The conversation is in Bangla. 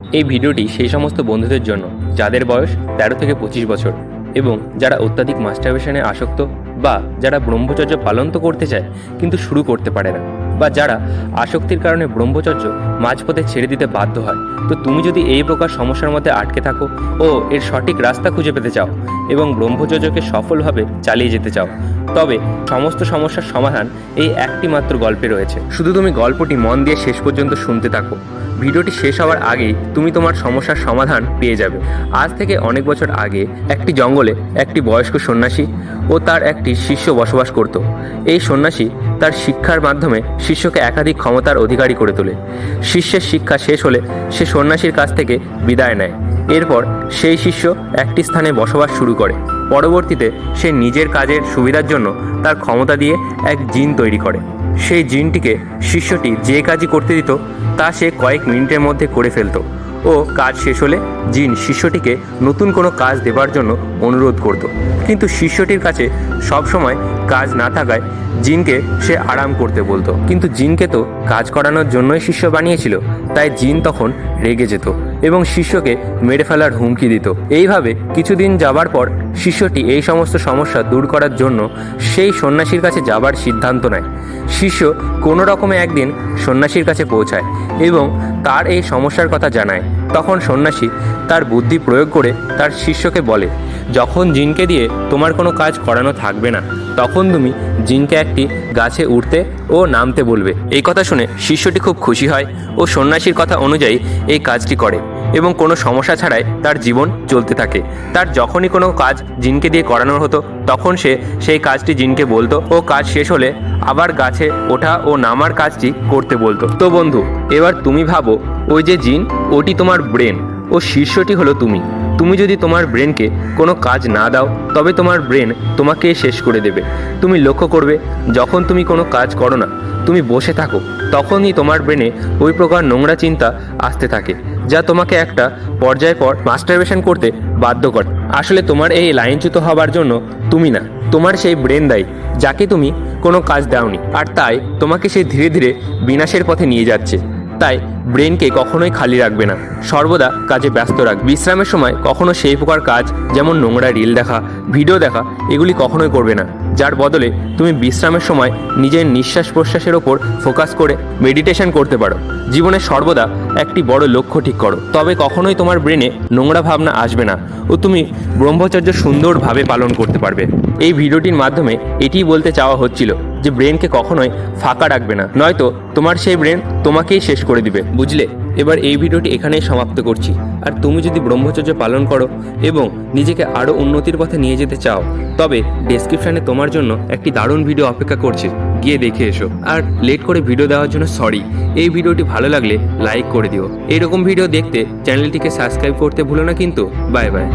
এই ভিডিওটি সেই সমস্ত বন্ধুদের জন্য যাদের বয়স তেরো থেকে পঁচিশ বছর এবং যারা অত্যাধিক মাস্টারবেশনে আসক্ত বা যারা ব্রহ্মচর্য পালন তো করতে চায়, কিন্তু শুরু করতে পারে না, বা যারা আসক্তির কারণে ব্রহ্মচর্য মাঝপথে ছেড়ে দিতে বাধ্য হয়, তো তুমি যদি এই প্রকার সমস্যার মধ্যে আটকে থাকো ও এর সঠিক রাস্তা খুঁজে পেতে চাও এবং ব্রহ্মচর্যকে সফলভাবে চালিয়ে যেতে চাও, তবে সমস্ত সমস্যার সমাধান এই একটি মাত্র গল্পে রয়েছে। শুধু তুমি গল্পটি মন দিয়ে শেষ পর্যন্ত শুনতে থাকো। ভিডিওটি শেষ হওয়ার আগেই তুমি তোমার সমস্যার সমাধান পেয়ে যাবে। আজ থেকে অনেক বছর আগে একটি জঙ্গলে একটি বয়স্ক সন্ন্যাসী ও তার একটি শিষ্য বসবাস করত। এই সন্ন্যাসী তার শিক্ষার মাধ্যমে শিষ্যকে একাধিক ক্ষমতার অধিকারী করে তোলে। শিষ্যের শিক্ষা শেষ হলে সে সন্ন্যাসীর কাছ থেকে বিদায় নেয়। এরপর সেই শিষ্য একটি স্থানে বসবাস শুরু করে। পরবর্তীতে সে নিজের কাজের সুবিধার জন্য তার ক্ষমতা দিয়ে এক জিন তৈরি করে। সেই জিনটিকে শিষ্যটি যে কাজই করতে দিত তা সে কয়েক মিনিটের মধ্যে করে ফেলতো। ও কাজ শেষ হলে জিন শিষ্যটিকে নতুন কোনো কাজ দেবার জন্য অনুরোধ করত। কিন্তু শিষ্যটির কাছে সবসময় কাজ না থাকায় জিনকে সে আরাম করতে বলতো। কিন্তু জিনকে তো কাজ করানোর জন্যই শিষ্য বানিয়েছিল, তাই জিন তখন রেগে যেত এবং শিষ্যকে মেরে ফেলার হুমকি দিত। এইভাবে কিছুদিন যাবার পর শিষ্যটি এই সমস্ত সমস্যা দূর করার জন্য সেই সন্ন্যাসীর কাছে যাবার সিদ্ধান্ত নেয়। শিষ্য কোনো রকমে একদিন সন্ন্যাসীর কাছে পৌঁছায় এবং তার এই সমস্যার কথা জানায়। তখন সন্ন্যাসী তার বুদ্ধি প্রয়োগ করে তার শিষ্যকে বলে, যখন জিনকে দিয়ে তোমার কোনো কাজ করানো থাকবে না, তখন তুমি জিনকে একটি গাছে উঠতে ও নামতে বলবে। এই কথা শুনে শিষ্যটি খুব খুশি হয় ও সন্ন্যাসীর কথা অনুযায়ী এই কাজটি করে। এবং কোনো সমস্যা ছাড়াই তার জীবন চলতে থাকে। তার যখনই কোনো কাজ জিনকে দিয়ে করানোর হতো, তখন সে সেই কাজটি জিনকে বলতো ও কাজ শেষ হলে আবার গাছে ওঠা ও নামার কাজটি করতে বলতো। তো বন্ধু, এবার তুমি ভাবো, ওই যে জিন, ওটি তোমার ব্রেন, ও শীর্ষটি হলো তুমি। তুমি যদি তোমার ব্রেনকে কোনো কাজ না দাও, তবে তোমার ব্রেন তোমাকে শেষ করে দেবে। তুমি লক্ষ্য করবে, যখন তুমি কোনো কাজ করো না, তুমি বসে থাকো, তখনই তোমার ব্রেনে ওই প্রকার নোংরা চিন্তা আসতে থাকে, যা তোমাকে একটা পর্যায় পর মাস্টারবেশন করতে বাধ্য করে। আসলে তোমার এই লাইনচ্যুত হবার জন্য তুমি না, তোমার সেই ব্রেন দায়ী, যাকে তুমি কোনো কাজ দাওনি, আর তাই তোমাকে সে ধীরে ধীরে বিনাশের পথে নিয়ে যাচ্ছে। তাই ব্রেনকে কখনোই খালি রাখবে না। সর্বদা কাজে ব্যস্ত রাখ। বিশ্রামের সময় কখনো সেই প্রকার কাজ যেমন নোংরা রিল দেখা ভিডিও দেখা এগুলি কখনোই করবে না। যার বদলে তুমি বিশ্রামের সময় নিজের নিঃশ্বাস প্রশ্বাসের ওপর ফোকাস করে মেডিটেশন করতে পারো। জীবনে সর্বদা একটি বড় লক্ষ্য ঠিক করো। তবে কখনোই তোমার ব্রেনে নোংরা ভাবনা আসবে না ও তুমি ব্রহ্মচর্য সুন্দরভাবে পালন করতে পারবে। এই ভিডিওটির মাধ্যমে এটিই বলতে চাওয়া হচ্ছিল যে ব্রেনকে কখনোই ফাঁকা রাখবে না। নয়তো তোমার সেই ব্রেন তোমাকেই শেষ করে দিবে। বুঝলে? এবার এই ভিডিওটি এখানেই সমাপ্ত করছি। আর তুমি যদি ব্রহ্মচর্য পালন করো এবং নিজেকে আরও উন্নতির পথে নিয়ে যেতে চাও, তবে ডেসক্রিপশানে তোমার জন্য একটি দারুণ ভিডিও অপেক্ষা করছে। গিয়ে দেখে এসো। আর লেট করে ভিডিও দেওয়ার জন্য সরি এই ভিডিওটি ভালো লাগলে লাইক করে দিও। এরকম ভিডিও দেখতে চ্যানেলটিকে সাবস্ক্রাইব করতে ভুলো না কিন্তু। Bye bye